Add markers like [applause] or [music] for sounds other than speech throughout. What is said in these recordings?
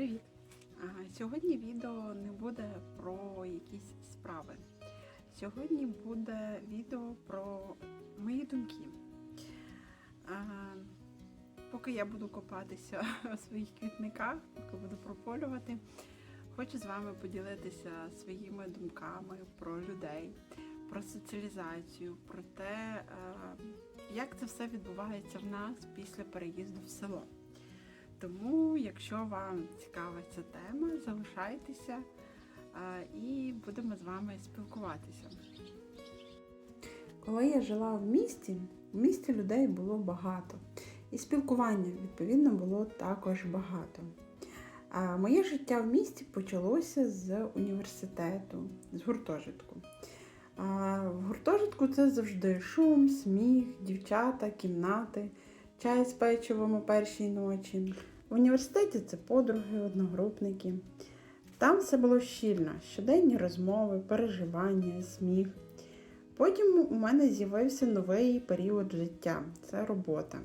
Привіт! Сьогодні відео не буде про якісь справи. Сьогодні буде відео про мої думки. Поки я буду копатися [laughs] у своїх квітниках, поки буду прополювати, хочу з вами поділитися своїми думками про людей, про соціалізацію, про те, як це все відбувається в нас після переїзду в село. Тому, якщо вам цікава ця тема, залишайтеся і будемо з вами спілкуватися. Коли я жила в місті, в місті людей було багато. І спілкування, відповідно, було також багато. А моє життя в місті почалося з університету, з гуртожитку. А в гуртожитку це завжди шум, сміх, дівчата, кімнати, чай з печивом у першій ночі. В університеті це подруги, одногрупники. Там все було щільно, щоденні розмови, переживання, сміх. Потім у мене з'явився новий період життя це робота.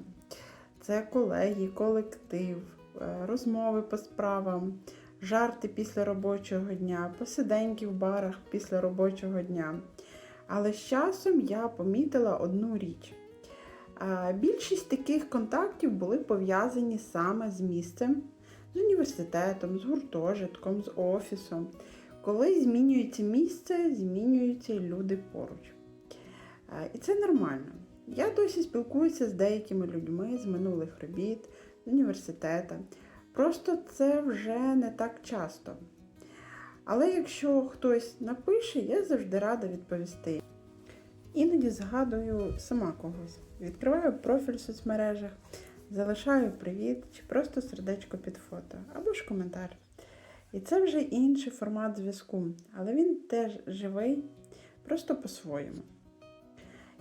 Це колеги, колектив, е, розмови по справам, жарти після робочого дня, посиденьки в барах після робочого дня. Але з часом я помітила одну річ. Більшість таких контактів були пов'язані саме з місцем, з університетом, з гуртожитком, з офісом. Коли змінюється місце, змінюються люди поруч. Е, І це нормально. Я досі спілкуюся з деякими людьми з минулих робіт, з університету. Просто це вже не так часто. Але якщо хтось напише, я завжди рада відповісти. Іноді згадую сама когось. Відкриваю профіль в соцмережах, залишаю привіт чи просто сердечко під фото або ж коментар. І це вже інший формат зв'язку, але він теж живий, просто по-своєму.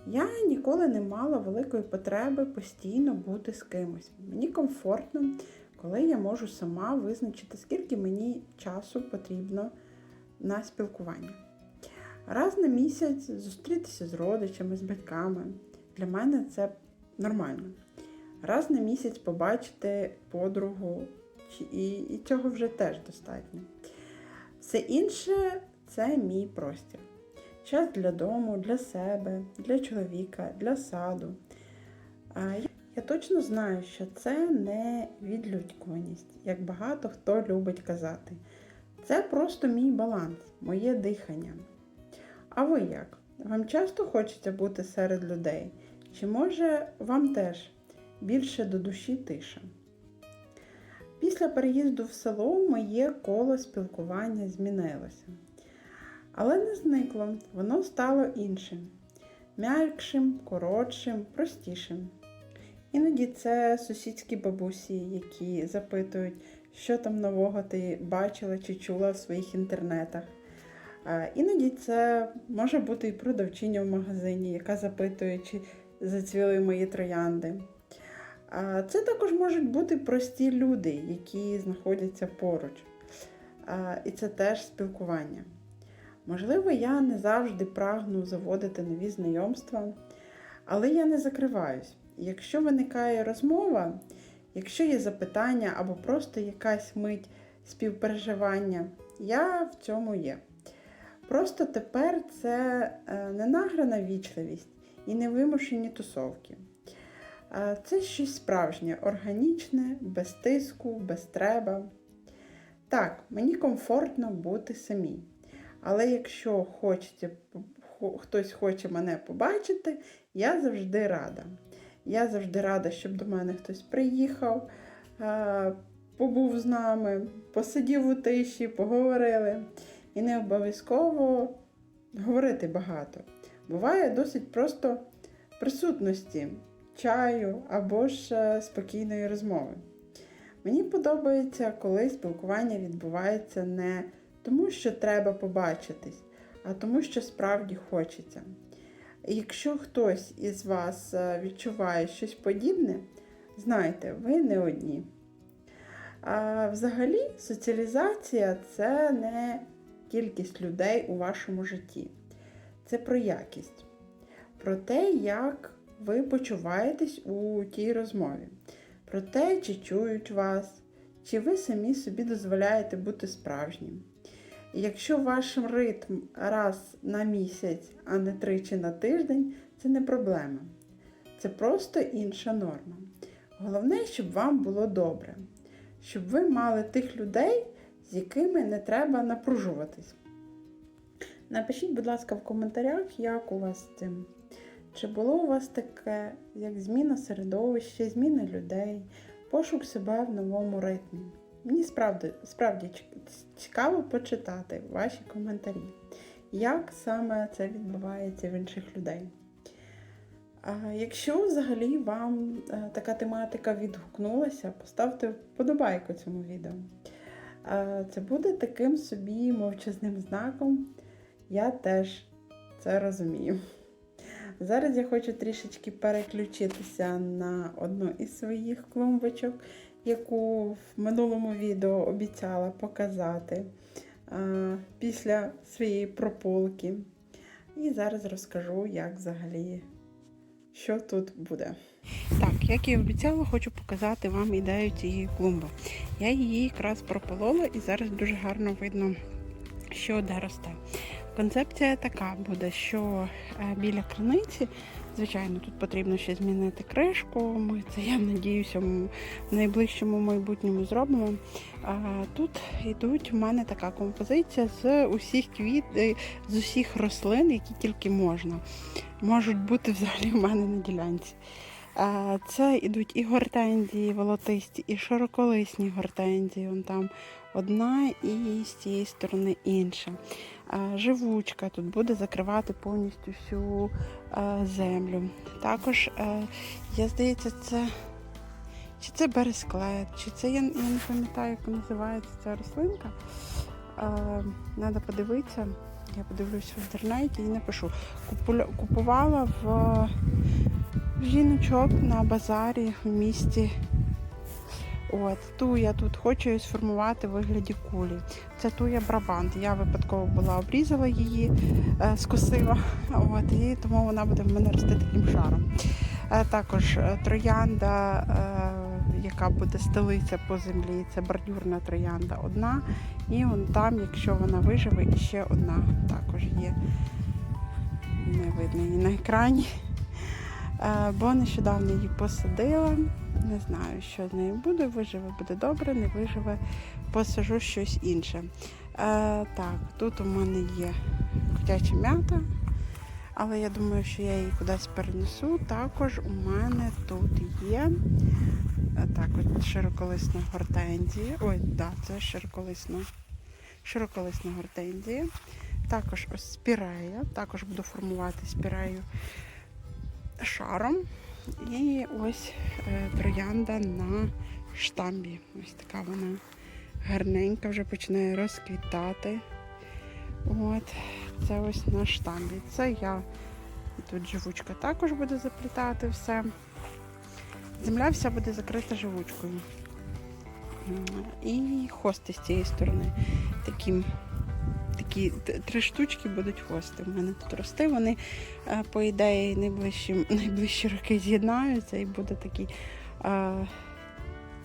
Я ніколи не мала великої потреби постійно бути з кимось. Мені комфортно, коли я можу сама визначити, скільки мені часу потрібно на спілкування. Раз на місяць зустрітися з родичами, з батьками. Для мене це нормально. Раз на місяць побачити подругу, і, і цього вже теж достатньо. Все інше це мій простір. Час для дому, для себе, для чоловіка, для саду. Я- точно знаю, що це не відлюдькуваність, як багато хто любить казати. Це просто мій баланс, моє дихання. А ви як? Вам часто хочеться бути серед людей? Чи може вам теж більше до душі тиша? Після переїзду в село моє коло спілкування змінилося. Але не зникло, воно стало іншим, м'якшим, коротшим, простішим. Іноді це сусідські бабусі, які запитують, що там нового ти бачила чи чула в своїх інтернетах. А Іноді це може бути і продавчиня в магазині, яка запитує, чи зацвіли мої троянди. Це також можуть бути прості люди, які знаходяться поруч. І це теж спілкування. Можливо, я не завжди прагну заводити нові знайомства, але я не закриваюсь. Якщо виникає розмова, якщо є запитання або просто якась мить співпереживання, я в цьому є. Просто тепер це е, не награна вічливість і не вимушені тусовки. Це щось справжнє, органічне, без тиску, без треба. Так, мені комфортно бути самій. Але якщо хочете, хтось хоче мене побачити, я завжди рада. Я завжди рада, щоб до мене хтось приїхав, е, побув з нами, посидів у тиші, поговорили. І не обов'язково говорити багато. Буває досить просто присутності чаю або ж е, спокійної розмови. Мені подобається, коли спілкування відбувається не тому, що треба побачитись, а тому, що справді хочеться. Якщо хтось із вас е, відчуває щось подібне, знайте, ви не одні. А взагалі, соціалізація це не кількість людей у вашому житті. Це про якість, про те, як ви почуваєтесь у тій розмові, про те, чи чують вас, чи ви самі собі дозволяєте бути справжнім. І якщо ваш ритм раз на місяць, а не тричі на тиждень, це не проблема. Це просто інша норма. Головне, щоб вам було добре, щоб ви мали тих людей, з якими не треба напружуватись. Напишіть, будь ласка, в коментарях, як у вас з цим. Чи було у вас таке, як зміна середовища, зміна людей, пошук себе в новому ритмі? Мені справді, справді цікаво почитати ваші коментарі, як саме це відбувається в інших людей. А якщо взагалі вам е, така тематика відгукнулася, поставте вподобайку цьому відео. Е, Це буде таким собі мовчазним знаком. Я теж це розумію. Зараз я хочу трішечки переключитися на одну із своїх клумбочок, яку в минулому відео обіцяла показати а, після своєї прополки. І зараз розкажу, як взагалі, що тут буде. Так, як і обіцяла, хочу показати вам ідею цієї клумби. Я її якраз прополола і зараз дуже гарно видно, що де росте. Концепція така буде, що е, біля криниці, звичайно, тут потрібно ще змінити кришку. Ми це, я надіюся, в найближчому майбутньому зробимо. А Тут йдуть у мене така композиція з усіх квіт, е, з усіх рослин, які тільки можна. Можуть бути взагалі в мене на ділянці. Це йдуть і гортензії волотисті, і широколисні гортензії. Вон там одна і з цієї сторони інша. Живучка тут буде закривати повністю всю землю. Також, я здається, це чи це бересклет, чи це я, не пам'ятаю, як називається ця рослинка. Треба подивитися. Я подивлюся в інтернеті і напишу. Купувала в жіночок на базарі в місті. От, ту я тут хочу сформувати в вигляді кулі. Це туя брабант. Я випадково була обрізала її, е, скосила, [laughs] от, і тому вона буде в мене рости таким шаром. Е, також е, троянда, яка буде стелитися по землі, це бордюрна троянда одна. І вон там, якщо вона виживе, ще одна також є. Не видно її на екрані. Бо нещодавно її посадила. Не знаю, що з нею буде. Виживе, буде добре, не виживе, посажу щось інше. Е, Так, тут у мене є котяча м'ята, але я думаю, що я її кудись перенесу. Також у мене тут є е, так, от широколисна гортензія. Ой, да, це широколисна, широколисна гортензія. Також ось спірея. Також буду формувати спірею шаром. І ось е, троянда на штамбі. Ось така вона гарненька, вже починає розквітати. От, Це ось на штамбі. Це я тут живучка також буде заплітати все. Земля вся буде закрита живучкою. І хости з цієї сторони. Таким такі три штучки будуть хвости. У мене тут рости. Вони, е, по ідеї, найближчі найближчі роки з'єднаються і буде такий, а,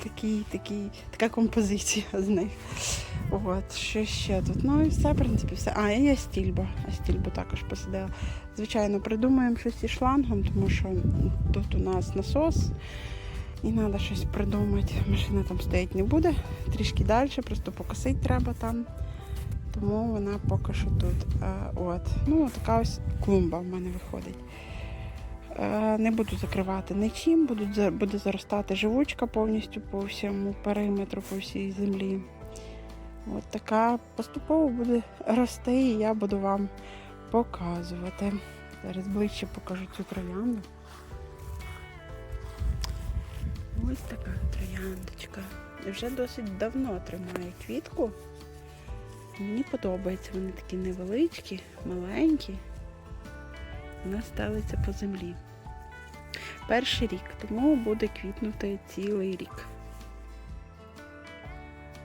такий, такий, така композиція з них. От, що ще тут? Ну і все, в принципі, все. А, і астільба. Астільбу також посадила. Звичайно, придумаємо щось із шлангом, тому що тут у нас насос. І треба щось придумати. Машина там стоять не буде. Трішки далі, просто покосити треба там тому вона поки що тут. Е, от. Ну, така ось клумба в мене виходить. Е, не буду закривати нічим, буду, буде заростати живучка повністю по всьому периметру, по всій землі. От така поступово буде рости і я буду вам показувати. Зараз ближче покажу цю троянду. Ось така трояндочка. Вже досить давно тримає квітку. Мені подобається, вони такі невеличкі, маленькі. Вона ставиться по землі. Перший рік, тому буде квітнути цілий рік.